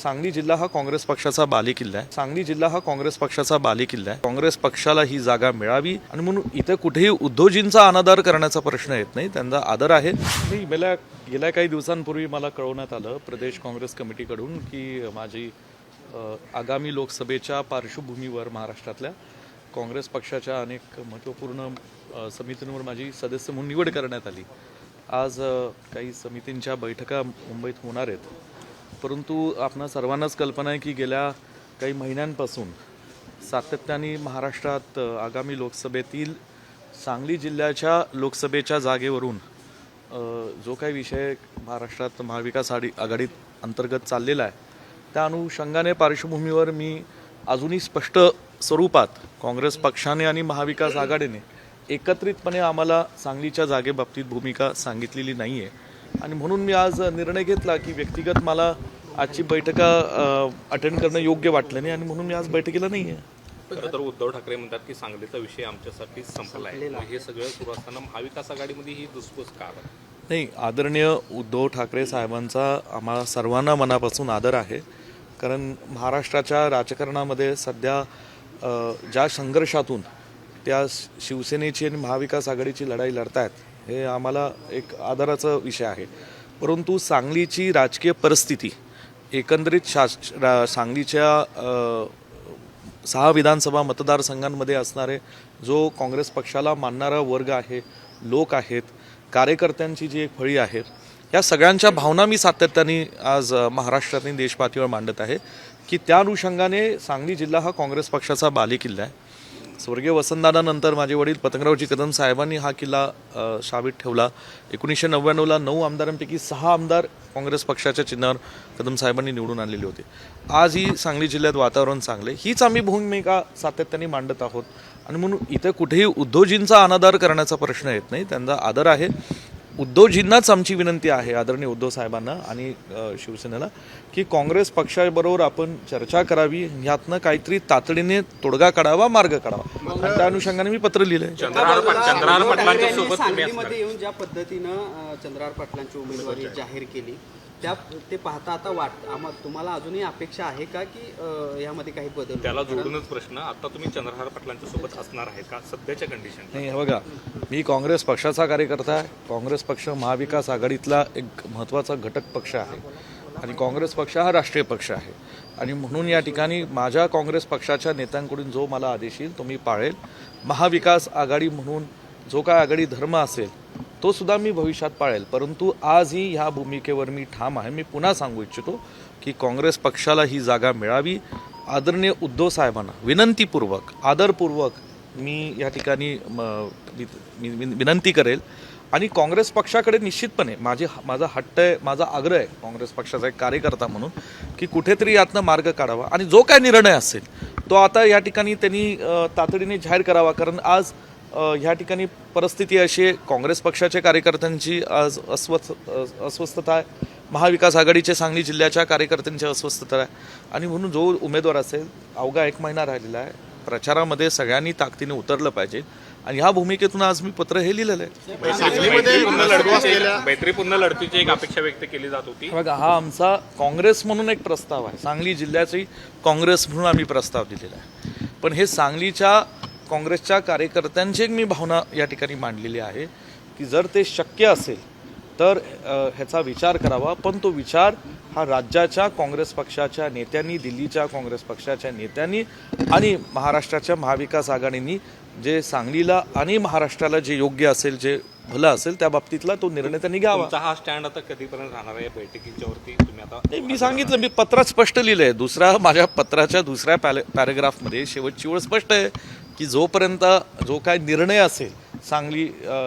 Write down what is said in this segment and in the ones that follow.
सांगली जिल्हा हा काँग्रेस पक्षाचा बालेकिल्ला आहे. सांगली जिल्हा हा काँग्रेस पक्षाचा बालेकिल्ला आहे. काँग्रेस पक्षाला ही जागा मिळावी आणि म्हणून इथं कुठेही उद्धवजींचा अनादर करण्याचा प्रश्न येत नाही. त्यांचा आदर आहे. मी गेल्या गेल्या काही दिवसांपूर्वी मला कळवण्यात आलं प्रदेश काँग्रेस कमिटीकडून की माझी आगामी लोकसभेच्या पार्श्वभूमीवर महाराष्ट्रातल्या काँग्रेस पक्षाच्या अनेक महत्त्वपूर्ण समितींवर माझी सदस्य म्हणून निवड करण्यात आली. आज काही समितींच्या बैठका मुंबईत होणार आहेत. परंतु आपणा सर्वांनाच कल्पना आहे की गेल्या काही महिन्यांपासून सातत्याने महाराष्ट्रात आगामी लोकसभेतील सांगली जिल्ह्याच्या लोकसभेच्या जागेवरून जो काही विषय महाराष्ट्रात महाविकास आघाडी आघाडीत अंतर्गत चाललेला आहे त्या अनुषंगाने पार्श्वभूमीवर मी अजूनही स्पष्ट स्वरूपात काँग्रेस पक्षाने आणि महाविकास आघाडीने एकत्रितपणे आम्हाला सांगलीच्या जागेबाबतीत भूमिका सांगितलेली नाही आहे आणि म्हणून मी आज निर्णय घेतला की व्यक्तिगत मला आजची बैठका अटेंड करणं योग्य वाटलं नाही आणि म्हणून मी आज बैठकीला नाही आहे खरं तर उद्धव ठाकरे म्हणतात की सांगलीचा विषय आमच्यासाठी संपला आहे हे सगळं सुरू असताना महाविकास आघाडीमध्ये ही धुसफूस का? नाही आदरणीय उद्धव ठाकरे साहेबांचा आम्हाला सर्वांना मनापासून आदर आहे. कारण महाराष्ट्राच्या राजकारणामध्ये सध्या ज्या संघर्षातून त्या शिवसेनेची आणि महाविकास आघाडीची लढाई लढतायत हे आम्हाला एक आदराचा विषय आहे. परंतु सांगलीची राजकीय परिस्थिती एकंदरीत शास रा- सांगलीच्या सहा विधानसभा मतदारसंघांमध्ये असणारे जो काँग्रेस पक्षाला मानणारा वर्ग आहे लोक आहेत कार्यकर्त्यांची जी एक फळी आहे या सगळ्यांच्या भावना मी सातत्याने आज महाराष्ट्रातील देशपातळीवर मांडत आहे की त्या अनुषंगाने सांगली जिल्हा हा काँग्रेस पक्षाचा बालेकिल्ला आहे. स्वर्गीय वसंतदादानंतर माझे वडील पतंगरावजी कदम साहेबांनी हा किल्ला शाबीत ठेवला. एकोणीसशे नव्याण्णवला नऊ आमदारांपैकी सहा आमदार काँग्रेस पक्षाच्या चिन्हावर कदम साहेबांनी निवडून आणलेले होते. आजही सांगली जिल्ह्यात वातावरण चांगले. हीच आम्ही भूमिका सातत्याने मांडत आहोत. आणि म्हणून इथं कुठेही उद्योजींचा अनादर करण्याचा प्रश्न येत नाही. त्यांचा आदर आहे. उद्धवजींनाच आमची विनंती आहे आदरणीय उद्धव साहेबांना आणि शिवसेनेला की काँग्रेस पक्षाबरोबर आपण चर्चा करावी यातनं काहीतरी तातडीने तोडगा काढावा मार्ग काढावा. आणि त्या अनुषंगाने मी पत्र लिहिलंय. चंद्रहार पाटलांच्या सोबत येऊन ज्या पद्धतीनं अं, चंद्रहार पाटलांची उमेदवारी जाहीर केली त्या ते पाहता आता वाट आम्हा तुम्हाला अजूनही अपेक्षा आहे का की अं, यामध्ये काही बदल होईल? त्याला जोडूनच प्रश्न आता तुम्ही चंद्रहार पाटलांच्या सोबत असणार आहे का सध्याच्या कंडिशन नाही हे बघा मी काँग्रेस पक्षाचा कार्यकर्ता आहे. काँग्रेस पक्ष महाविकास आघाडीतला एक महत्त्वाचा घटक पक्ष आहे. आणि काँग्रेस पक्ष हा राष्ट्रीय पक्ष आहे. आणि म्हणून या ठिकाणी माझ्या काँग्रेस पक्षाच्या नेत्यांकडून जो मला आदेश येईल तो मी पाळेल. महाविकास आघाडी म्हणून जो काय आघाडी धर्म असेल तो सुद्धा मी भविष्यात पाळेल. परंतु आजही ह्या भूमिकेवर मी ठाम आहे. मी पुन्हा सांगू इच्छितो की काँग्रेस पक्षाला ही जागा मिळावी. आदरणीय उद्धव साहेबांना विनंतीपूर्वक आदरपूर्वक मी या ठिकाणी विनंती करेल. आणि काँग्रेस पक्षाकडे निश्चितपणे माझे माझा हट्ट आहे माझा आग्रह आहे काँग्रेस पक्षाचा एक कार्यकर्ता म्हणून की कुठेतरी यातनं मार्ग काढावा. आणि जो काय निर्णय असेल तो आता या ठिकाणी त्यांनी तातडीने जाहीर करावा. कारण आज ह्या ठिकाणी परिस्थिती अशी आहे काँग्रेस पक्षाच्या कार्यकर्त्यांची आज अस्वस्थ अस्वस्थता आहे. महाविकास आघाडीचे सांगली जिल्ह्याच्या कार्यकर्त्यांची अस्वस्थता आहे. आणि म्हणून जो उमेदवार असेल अवघा एक महिना राहिलेला आहे. प्रचारामध्ये सगळ्यांनी ताकदीने उतरलं पाहिजे. आणि ह्या भूमिकेतून आज मी पत्र हे लिहिलेलं आहे. मैत्रीपूर्ण लढतीची मैत्रीपूर्ण लढतीची एक अपेक्षा व्यक्त केली जात होती. बघा हा आमचा काँग्रेस म्हणून एक प्रस्ताव आहे. सांगली जिल्ह्याची काँग्रेस म्हणून आम्ही प्रस्ताव दिलेला आहे. पण हे सांगलीच्या काँग्रेसच्या कार्यकर्त्यांची एक मी भावना या ठिकाणी मांडलेली आहे की जर ते शक्य असेल तर ह्याचा विचार करावा. पण तो विचार हा राज्याच्या काँग्रेस पक्षाच्या नेत्यांनी दिल्लीच्या काँग्रेस पक्षाच्या नेत्यांनी आणि महाराष्ट्राच्या महाविकास आघाडींनी जे सांगलीला आणि महाराष्ट्राला जे योग्य असेल जे भलं असेल त्या बाबतीतला तो निर्णय त्यांनी घ्यावा. हा स्टँड आता कधीपर्यंत राहणार आहे बैठकीच्या वरती तुम्ही आता मी सांगितलं मी पत्रात स्पष्ट लिहिलंय. दुसऱ्या माझ्या पत्राच्या दुसऱ्या पॅले पॅरेग्राफमध्ये शेवटची वेळ स्पष्ट आहे. की जोपर्यंत जो काय निर्णय असेल सांगली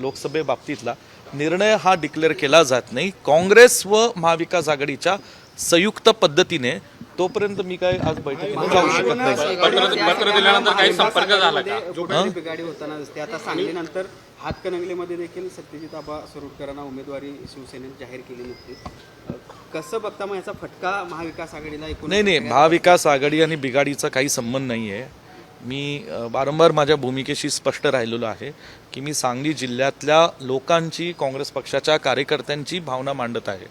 लोकसभेबाबतीतला निर्णय हा डिक्लेअर केला जात नाही. काँग्रेस व महाविकास आघाडीच्या संयुक्त पद्धतीने तोपर्यंत मी काय आज बैठकीला जाऊ शकत नाही. पत्र पत्र दिल्यानंतर काही संपर्क झाला का? बिघाडी होताना दिसते. आता सांगलीनंतर हातकणंगलेमध्ये देखील सत्यजित आबा सरोडकरांना उमेदवारी शिवसेनेने जाहीर केली अं, कसं बघता मग याचा फटका महाविकास आघाडीला एकूण नाही नाही. महाविकास आघाडी आणि बिघाडीचा काही संबंध नाही आहे मी वारंवार माझ्या भूमिकेशी स्पष्ट राहिलेलो आहे की मी सांगली जिल्ह्यातल्या लोकांची काँग्रेस पक्षाच्या कार्यकर्त्यांची भावना मांडत आहे.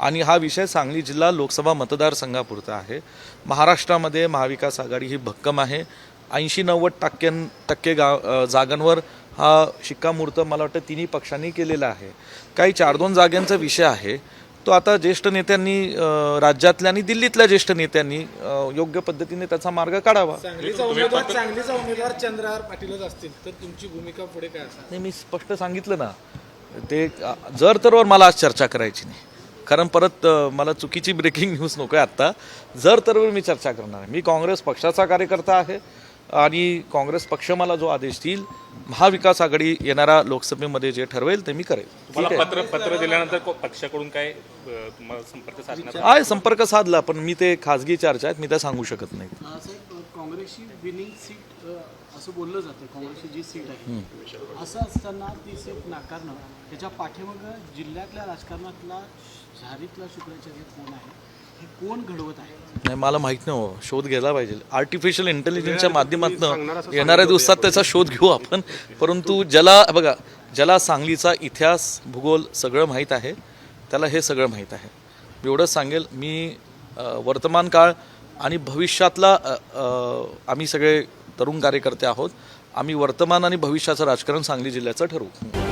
आणि हा विषय सांगली जिल्हा लोकसभा मतदारसंघापुरता आहे. महाराष्ट्रामध्ये महाविकास आघाडी ही भक्कम आहे. ऐंशी नव्वद टक्क्यां टक्के गा जागांवर हा शिक्कामोर्तब मला वाटतं तिन्ही पक्षांनी केलेला आहे. काही चार दोन जागांचा विषय आहे. तो आता ज्येष्ठ नेत्यांनी राज्यातल्या आणि दिल्लीतल्या ज्येष्ठ नेत्यांनी योग्य पद्धतीने त्याचा मार्ग काढावा. सांगलीचा उमेदवार सांगलीचा उमेदवार चंद्रहार पाटीलच असतील. तर तुमची भूमिका पुढे काय असेल? नाही मी स्पष्ट सांगितलं ना. ते जर तरवर मला आज चर्चा करायची नाही. कारण परत मला चुकीची ब्रेकिंग न्यूज नको आहे आत्ता. जर तरवर मी चर्चा करणार आहे. मी काँग्रेस पक्षाचा कार्यकर्ता आहे. आणि काँग्रेस पक्ष मला जो आदेश देईल महाविकास आघाडी येणाऱ्या लोकसभेमध्ये जे ठरवेल ते मी करेल. पत्र पत्र दिल्यानंतर को- पक्षाकडून काय अ, तुम्हाला संपर्क साधण्यात आहे संपर्क साधला पण मी ते खाजगी चर्चा आहेत मी त्या सांगू शकत नाही. साहेब काँग्रेसची विनिंग सीट अ, असं बोललं जातं काँग्रेसची जी सीट आहे. असं असताना ती सीट नाकारणं त्याच्या पाठीमागं जिल्ह्यातल्या राजकारणातला झारीतला शुक्राचार्य कोण आहे? हे कोण घडवत आहे? नाही मला माहीत नाही हो. शोध घ्यायला पाहिजे. आर्टिफिशियल इंटेलिजन्सच्या माध्यमातून येणाऱ्या दिवसात त्याचा शोध घेऊ आपण. परंतु ज्याला बघा ज्याला सांगलीचा इतिहास भूगोल सगळं माहीत आहे त्याला हे सगळं माहीत आहे. मी एवढंच सांगेल मी वर्तमान काळ आणि भविष्यातला आम्ही सगळे तरुण कार्यकर्ते आहोत. आम्ही वर्तमान आणि भविष्याचं राजकारण सांगली जिल्ह्याचं ठरवू.